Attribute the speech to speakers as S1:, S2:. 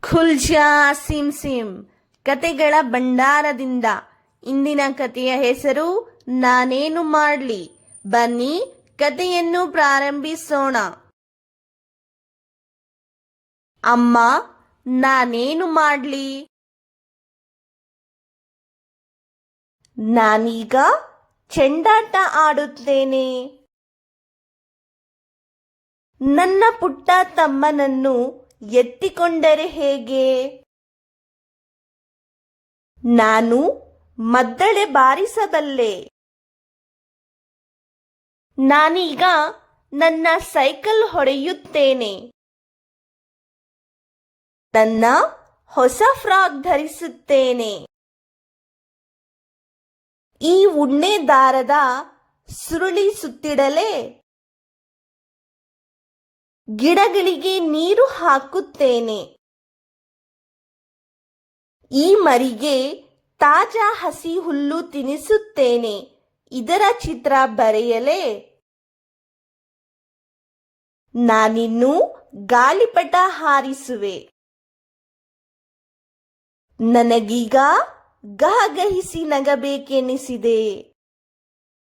S1: ಖುಲ್ಜಾ ಸಿಂ sim. ಕತೆಗಳ ಭಂಡಾರದಿಂದ ಇಂದಿನ ಕತೆಯ ಹೆಸರು ನಾನೇನು ಮಾಡ್ಲಿ? ಬನ್ನಿ ಕಥೆಯನ್ನು ಪ್ರಾರಂಭಿಸೋಣ. ಅಮ್ಮ, ನಾನೇನು ಮಾಡ್ಲಿ? ನಾನೀಗ ಚೆಂಡಾಟ ಆಡುತ್ತೇನೆ. ನನ್ನ ಪುಟ್ಟ ತಮ್ಮನನ್ನು ಎತ್ತಿಕೊಂಡರೆ ಹೇಗೆ? ನಾನು ಮದ್ದಳೆ ಬಾರಿಸಬಲ್ಲೆ. ನಾನೀಗ ನನ್ನ ಸೈಕಲ್ ಹೊಡೆಯುತ್ತೇನೆ. ನನ್ನ ಹೊಸ ಫ್ರಾಕ್ ಧರಿಸುತ್ತೇನೆ. ಈ ಉಣ್ಣೆ ದಾರದ ಸುರುಳಿ ಸುತ್ತಿಡಲೇ ಗಿಡಗಳಿಗೆ ನೀರು ಹಾಕುತ್ತೇನೆ. ಈ ಮರಿಗೆ ತಾಜಾ ಹಸಿ ಹುಲ್ಲು ತಿನಿಸುತ್ತೇನೆ. ಇದರ ಚಿತ್ರ ಬರೆಯಲೇ. ನಾನಿನ್ನು ಗಾಳಿಪಟ ಹಾರಿಸುವೆ. ನನಗೀಗ ಗಹಗಹಿಸಿ ನಗಬೇಕೆನಿಸಿದೆ.